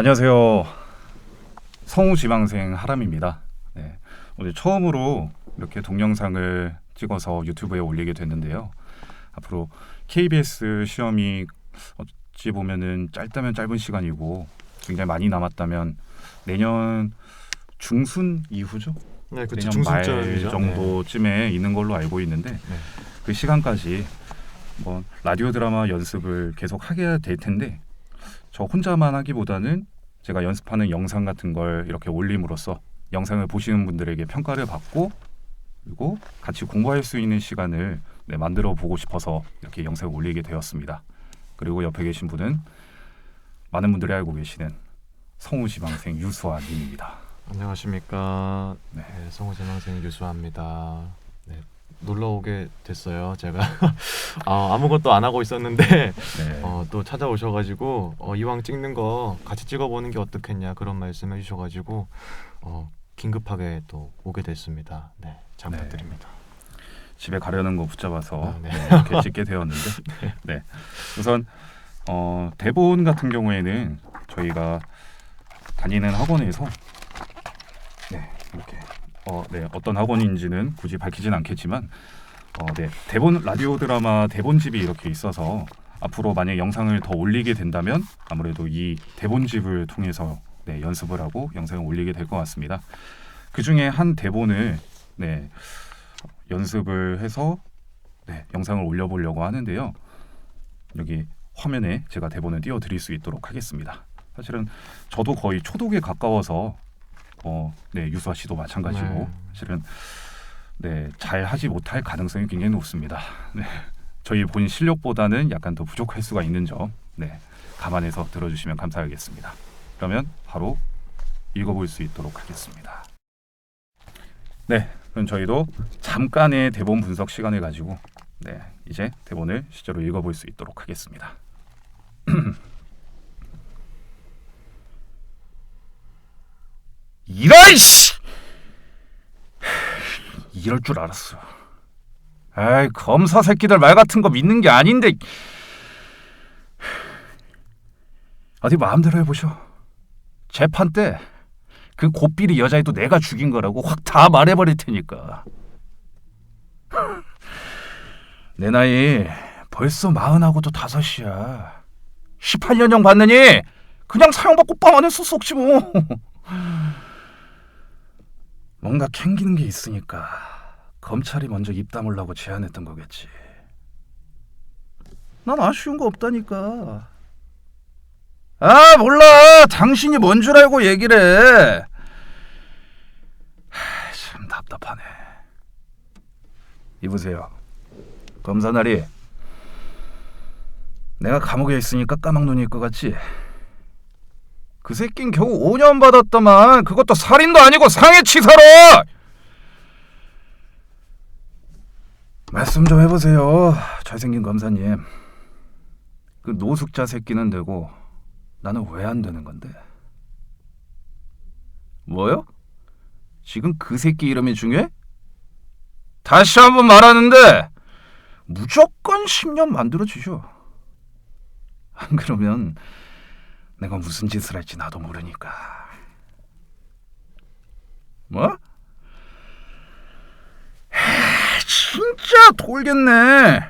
안녕하세요. 성우 지망생 하람입니다. 네, 오늘 처음으로 이렇게 동영상을 찍어서 유튜브에 올리게 됐는데요. 앞으로 KBS 시험이 어찌 보면은 짧다면 짧은 시간이고 굉장히 많이 남았다면 내년 중순 이후죠. 네, 그렇죠. 내년 말 중순쯤이죠. 정도쯤에 있는 걸로 알고 있는데 네. 그 시간까지 뭐 라디오 드라마 연습을 계속 하게 될 텐데 저 혼자만 하기보다는 제가 연습하는 영상 같은 걸 이렇게 올림으로써 영상을 보시는 분들에게 평가를 받고 그리고 같이 공부할 수 있는 시간을 네, 만들어 보고 싶어서 이렇게 영상을 올리게 되었습니다. 그리고 옆에 계신 분은 많은 분들이 알고 계시는 성우지망생 유수아님입니다. 안녕하십니까. 네. 네, 성우재망생 유수아입니다. 네, 놀러 오게 됐어요. 제가 아, 아무것도 안 하고 있었는데 네. 어, 또 찾아오셔가지고 어, 이왕 찍는 거 같이 찍어보는 게 어떻겠냐 그런 말씀 해주셔가지고 어, 긴급하게 또 오게 됐습니다. 네, 잘 네. 부탁드립니다. 집에 가려는 거 붙잡아서 아, 네. 네, 이렇게 찍게 되었는데 네. 우선 어, 대본 같은 경우에는 저희가 다니는 학원에서 네 이렇게 어, 네, 어떤 학원인지는 굳이 밝히진 않겠지만 어, 네, 대본 라디오 드라마 대본집이 이렇게 있어서 앞으로 만약 영상을 더 올리게 된다면 아무래도 이 대본집을 통해서 네, 연습을 하고 영상을 올리게 될 것 같습니다. 그 중에 한 대본을 네, 연습을 해서 네, 영상을 올려보려고 하는데요. 여기 화면에 제가 대본을 띄워드릴 수 있도록 하겠습니다. 사실은 저도 거의 초독에 가까워서 어, 네, 유수아 씨도 마찬가지고 네. 사실은 네, 잘 하지 못할 가능성이 굉장히 높습니다. 네, 저희 본 실력보다는 약간 더 부족할 수가 있는 점, 네, 감안해서 들어주시면 감사하겠습니다. 그러면 바로 읽어볼 수 있도록 하겠습니다. 네, 그럼 저희도 잠깐의 대본 분석 시간을 가지고 네, 이제 대본을 실제로 읽어볼 수 있도록 하겠습니다. 이런 씨! 이럴 줄 알았어. 아이 검사 새끼들 말 같은 거 믿는 게 아닌데. 어디 마음대로 해보셔. 재판 때 그 고삐리 여자애도 내가 죽인 거라고 확 다 말해버릴 테니까. 내 나이 벌써 마흔하고도 다섯이야. 18년형 받느니 그냥 사형받고 빵 안에서 썩지 뭐. 뭔가 캥기는 게 있으니까 검찰이 먼저 입 다물라고 제안했던 거겠지. 난 아쉬운 거 없다니까. 아 몰라 당신이 뭔 줄 알고 얘기를 해. 하, 참 답답하네. 이보세요. 검사 날이 내가 감옥에 있으니까 까막눈일 것 같지? 그 새낀 겨우 5년 받았더만 그것도 살인도 아니고 상해치사로! 말씀 좀 해보세요 잘생긴 검사님 그 노숙자 새끼는 되고 나는 왜 안 되는 건데? 뭐요? 지금 그 새끼 이름이 중요해? 다시 한번 말하는데 무조건 10년 만들어 주셔. 안 그러면 내가 무슨 짓을 할지 나도 모르니까. 뭐? 하, 진짜 돌겠네.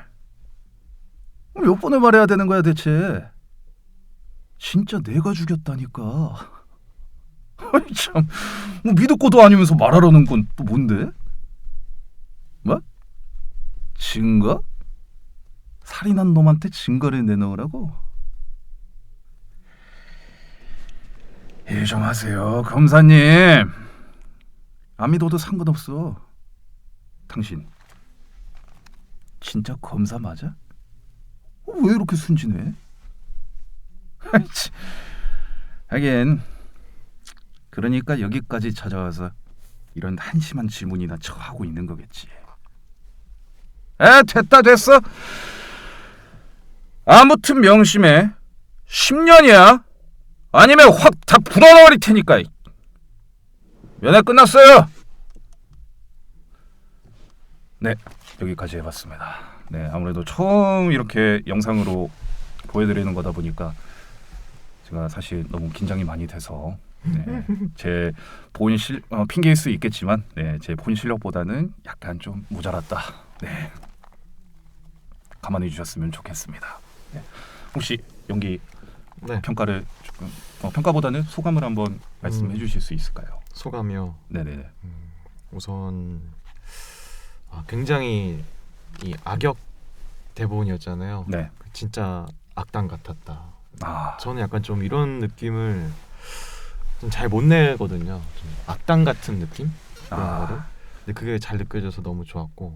몇 번을 말해야 되는 거야 대체? 진짜 내가 죽였다니까. 아이 참, 뭐 믿었고도 아니면서 말하라는 건 또 뭔데? 뭐? 증거? 살인한 놈한테 증거를 내놓으라고? 일 좀 하세요, 검사님. 안 믿어도 상관없어. 당신 진짜 검사 맞아? 어, 왜 이렇게 순진해? 하긴 그러니까 여기까지 찾아와서 이런 한심한 질문이나 처하고 있는 거겠지. 에 됐다 됐어. 아무튼 명심해. 10년이야. 아니면 확 다 불어넣을 테니까. 연애 끝났어요. 네, 여기까지 해봤습니다. 네, 아무래도 처음 이렇게 영상으로 보여드리는 거다 보니까 제가 사실 너무 긴장이 많이 돼서 네, 제본실 어, 핑계일 수 있겠지만 네, 제본 실력보다는 약간 좀 모자랐다. 네. 감안해 주셨으면 좋겠습니다. 네. 혹시 연기 네. 평가를 어, 평가보다는 소감을 한번 말씀해 음. 주실 수 있을까요? 소감이요. 네네. 우선 아, 굉장히 이 악역 대본이었잖아요. 네. 진짜 악당 같았다. 아, 저는 약간 좀 이런 느낌을 좀 잘 못 내거든요. 좀 악당 같은 느낌 그런 아. 거를. 근데 그게 잘 느껴져서 너무 좋았고.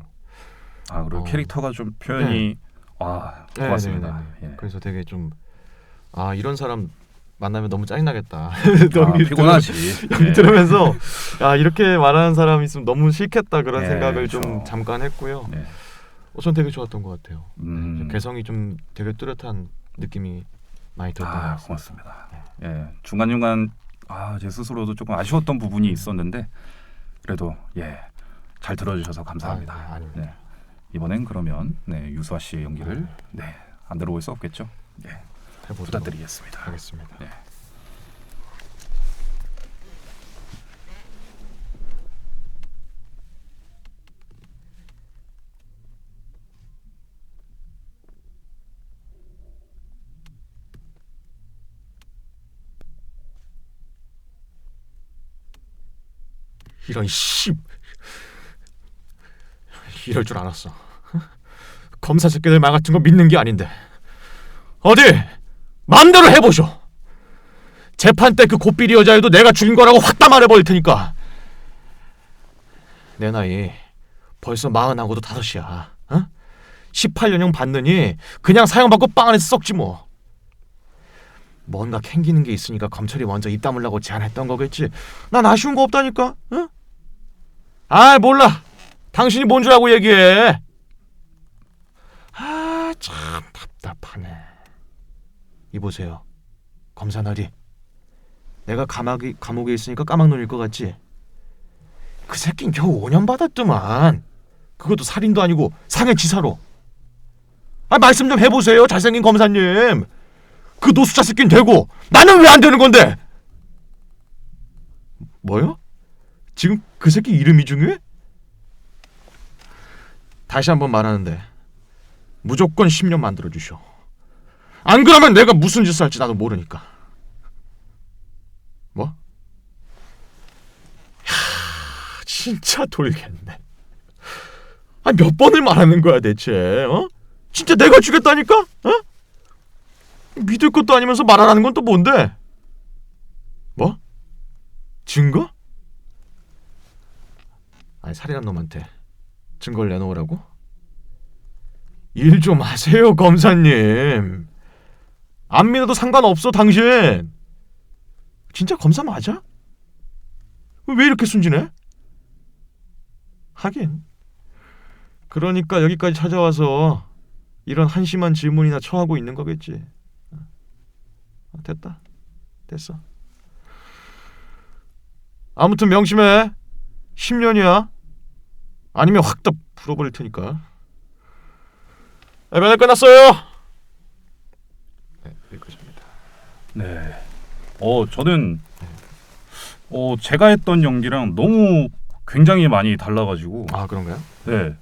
아 그리고 어. 캐릭터가 좀 표현이 와 네, 고맙습니다. 네, 네, 네. 예. 그래서 되게 좀 아 이런 사람 만나면 너무 짜증나겠다. 아, 너무 피곤하지. 여기 네. 들으면서 야 이렇게 말하는 사람 있으면 너무 싫겠다 그런 네, 생각을 그렇죠. 좀 잠깐 했고요. 네. 어, 전 되게 좋았던 것 같아요. 음. 개성이 좀 되게 뚜렷한 느낌이 많이 들었던 것아 같습니다. 고맙습니다. 예 중간 중간 아 제 스스로도 조금 아쉬웠던 부분이 있었는데 그래도 예 잘 들어주셔서 감사합니다. 아, 네. 네. 이번엔 그러면 네 유수아 씨의 연기를 네 안 들어볼 수 없겠죠. 네 해보도록 부탁드리겠습니다. 하겠습니다. 네. 이런 씨 이럴 줄 알았어. 검사 새끼들 말 같은 거 믿는 게 아닌데 어디 마음대로 해보쇼. 재판 때 그 고삐리 여자애도 내가 죽인 거라고 확다 말해버릴 테니까. 내 나이 벌써 마흔하고도 다섯이야. 어? 18년형 받느니 그냥 사형받고 빵 안에서 썩지 뭐. 뭔가 캥기는 게 있으니까 검찰이 먼저 입 다물라고 제안했던 거겠지. 난 아쉬운 거 없다니까. 응? 아 몰라. 당신이 뭔 줄 알고 얘기해. 아 참 답답하네. 이보세요. 검사 나리. 내가 감옥에 감옥에 있으니까 까막 놀릴 것 같지. 그 새낀 겨우 5년 받았더만. 그것도 살인도 아니고 상해치사로. 아 말씀 좀 해보세요, 잘생긴 검사님. 그 노숙자 새끼는 되고 나는 왜 안 되는 건데? 뭐요? 지금 그 새끼 이름이 중요해? 다시 한번 말하는데 무조건 10년 만들어 주쇼. 안 그러면 내가 무슨 짓을 할지 나도 모르니까. 뭐? 야, 진짜 돌겠네. 아, 몇 번을 말하는 거야 대체? 어? 진짜 내가 죽였다니까? 어? 믿을 것도 아니면서 말하라는 건 또 뭔데? 뭐? 증거? 아니 살인한 놈한테 증거를 내놓으라고? 일 좀 하세요 검사님 안 믿어도 상관없어 당신. 진짜 검사 맞아? 왜 이렇게 순진해? 하긴. 그러니까 여기까지 찾아와서 이런 한심한 질문이나 처하고 있는 거겠지. 어, 됐다. 됐어. 아무튼 명심해. 10년이야. 아니면 확다 풀어버릴 테니까. 에베네 끝났어요 네 여기까지입니다 네. 어 저는 어 제가 했던 연기랑 너무 굉장히 많이 달라가지고 아 그런가요? 네.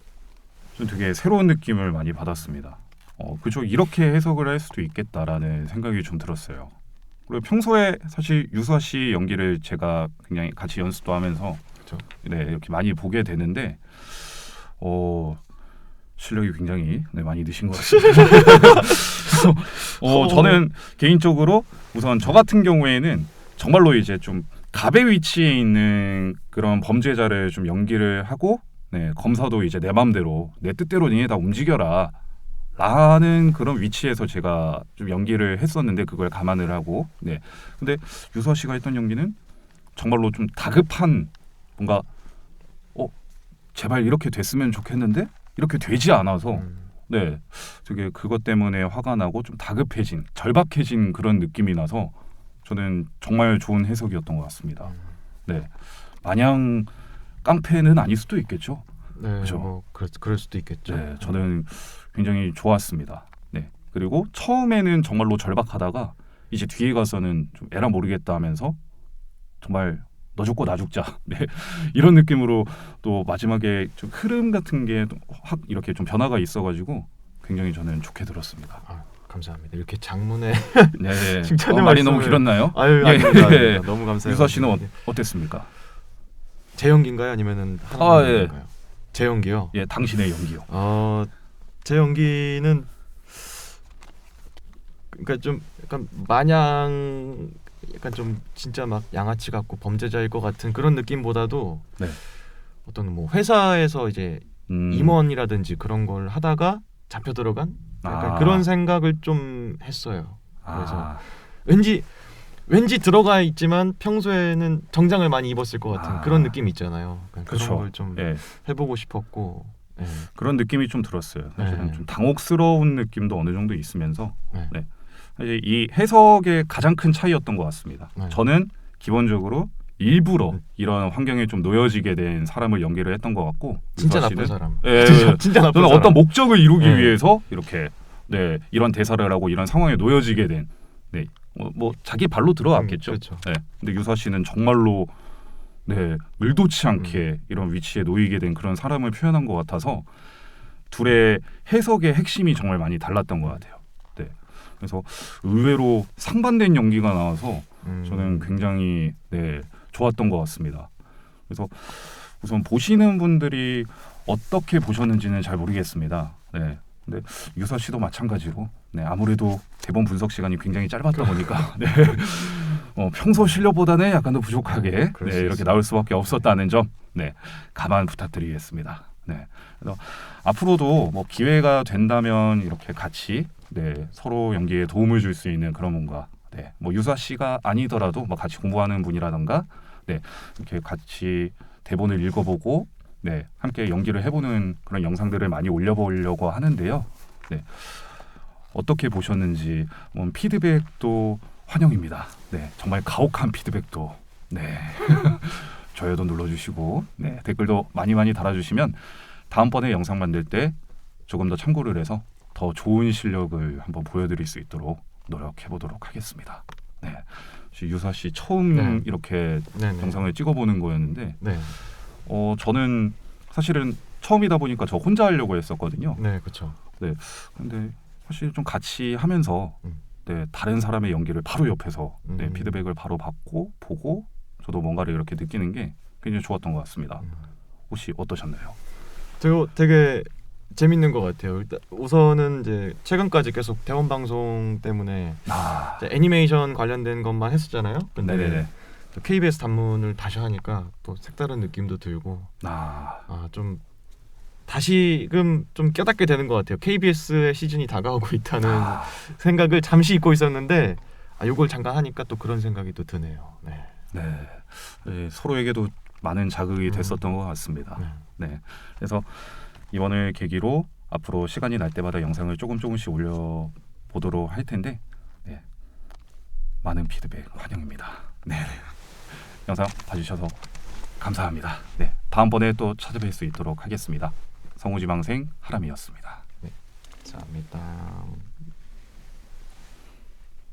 좀 되게 새로운 느낌을 많이 받았습니다. 어, 그죠. 이렇게 해석을 할 수도 있겠다라는 생각이 좀 들었어요. 그리고 평소에 사실 유수아 씨 연기를 제가 굉장히 같이 연습도 하면서 그쵸. 네, 이렇게 많이 보게 되는데 어, 실력이 굉장히 네, 많이 느신 것 같습니다. 어, 저는 개인적으로 우선 저 같은 경우에는 정말로 이제 좀 갑의 위치에 있는 그런 범죄자를 좀 연기를 하고 네, 검사도 이제 내 맘대로 내 뜻대로 니네 다 움직여라 라는 그런 위치에서 제가 좀 연기를 했었는데 그걸 감안을 하고 네. 근데 유수아 씨가 했던 연기는 정말로 좀 다급한 뭔가 어 제발 이렇게 됐으면 좋겠는데 이렇게 되지 않아서 음, 네 되게 그것 때문에 화가 나고 좀 다급해진 절박해진 그런 느낌이 나서 저는 정말 좋은 해석이었던 것 같습니다. 네 마냥 깡패는 아닐 수도 있겠죠. 네, 그죠. 뭐 그럴, 그럴 수도 있겠죠 네, 저는 굉장히 좋았습니다. 네. 그리고 처음에는 정말로 절박하다가 이제 뒤에 가서는 좀 에라 모르겠다 하면서 정말 너 죽고 나 죽자 네 이런 느낌으로 또 마지막에 좀 흐름 같은 게 확 이렇게 좀 변화가 있어가지고 굉장히 저는 좋게 들었습니다. 아, 감사합니다. 이렇게 장문에 네, 칭찬의 어, 말이 너무 말씀을- 길었나요? 아유 예, 아닙니다, 예. 아닙니다. 너무 감사해요. 유서 씨는 어, 어땠습니까? 제 연기인가요, 아니면은 아, 연기인가요? 제 연기요. 예, 당신의 연기요. 어, 제 연기는 그러니까 좀 약간 마냥 약간 좀 진짜 막 양아치 같고 범죄자일 것 같은 그런 느낌보다도 네. 어떤 뭐 회사에서 이제 음, 임원이라든지 그런 걸 하다가 잡혀 들어간 약간 아. 그런 생각을 좀 했어요. 그래서 아, 왠지 왠지 들어가 있지만 평소에는 정장을 많이 입었을 것 같은 아. 그런 느낌 있잖아요. 그러니까 그쵸. 그런 걸좀 예, 해보고 싶었고. 예. 그런 느낌이 좀 들었어요. 사실은 네. 좀 당혹스러운 느낌도 어느 정도 있으면서 네. 이 해석의 가장 큰 차이였던 것 같습니다. 네. 저는 기본적으로 일부러 음. 이런 환경에 좀 놓여지게 된 사람을 연기를 했던 것 같고 진짜 나쁜 사람. 예, 진짜, 진짜 나쁜 저는 사람. 어떤 목적을 이루기 네. 위해서 이렇게 네 이런 대사를 하고 이런 상황에 놓여지게 된 네, 뭐, 뭐 자기 발로 들어왔겠죠. 음, 그렇죠. 네, 근데 유서 씨는 정말로 네 의도치 않게 음. 이런 위치에 놓이게 된 그런 사람을 표현한 것 같아서 둘의 해석의 핵심이 정말 많이 달랐던 것 같아요. 네, 그래서 의외로 상반된 연기가 나와서 음. 저는 굉장히 네 좋았던 것 같습니다. 그래서 우선 보시는 분들이 어떻게 보셨는지는 잘 모르겠습니다. 네. 근데 유서 씨도 마찬가지로 네 아무래도 대본 분석 시간이 굉장히 짧았다 보니까 네. 어, 평소 실력보다는 약간 더 부족하게 네, 수 이렇게. 나올 수밖에 없었다는 점 네, 감안 부탁드리겠습니다. 네. 그래서 앞으로도 뭐 기회가 된다면 이렇게 같이 네, 서로 연기에 도움을 줄 수 있는 그런 뭔가 네, 뭐 유사 씨가 아니더라도 뭐 같이 공부하는 분이라던가 네, 이렇게 같이 대본을 읽어보고 네, 함께 연기를 해보는 그런 영상들을 많이 올려보려고 하는데요. 네, 어떻게 보셨는지 뭐 피드백도 환영입니다. 네, 정말 가혹한 피드백도 네 좋아요도 눌러주시고 네, 댓글도 많이 많이 달아주시면 다음번에 영상 만들 때 조금 더 참고를 해서 더 좋은 실력을 한번 보여드릴 수 있도록 노력해 보도록 하겠습니다. 네, 유사 씨 처음 네. 이렇게 네네. 영상을 찍어보는 거였는데 네, 어 저는 사실은 처음이다 보니까 저 혼자 하려고 했었거든요. 네, 그렇죠. 근데 사실 좀 같이 하면서 음. 네, 다른 사람의 연기를 바로 옆에서 네, 음. 피드백을 바로 받고 보고 저도 뭔가를 이렇게 느끼는 게 굉장히 좋았던 것 같습니다. 음. 혹시 어떠셨나요? 되게 되게 재밌는 것 같아요. 일단 우선은 이제 최근까지 계속 대원 방송 때문에 아, 이제 애니메이션 관련된 것만 했었잖아요. 근데 네네네. 또 KBS 단문을 다시 하니까 또 색다른 느낌도 들고 아, 아 좀 다시금 좀 깨닫게 되는 것 같아요. KBS의 시즌이 다가오고 있다는 아, 생각을 잠시 잊고 있었는데 아 요걸 잠깐 하니까 또 그런 생각이 또 드네요. 네. 네. 네, 서로에게도 많은 자극이 음. 됐었던 것 같습니다. 네. 네. 그래서 이번을 계기로 앞으로 시간이 날 때마다 영상을 조금 조금씩 올려 보도록 할 텐데 네. 많은 피드백 환영입니다. 네. 영상 봐주셔서 감사합니다. 네. 다음번에 또 찾아뵐 수 있도록 하겠습니다. 성우지망생 하람이었습니다. 감사합니다.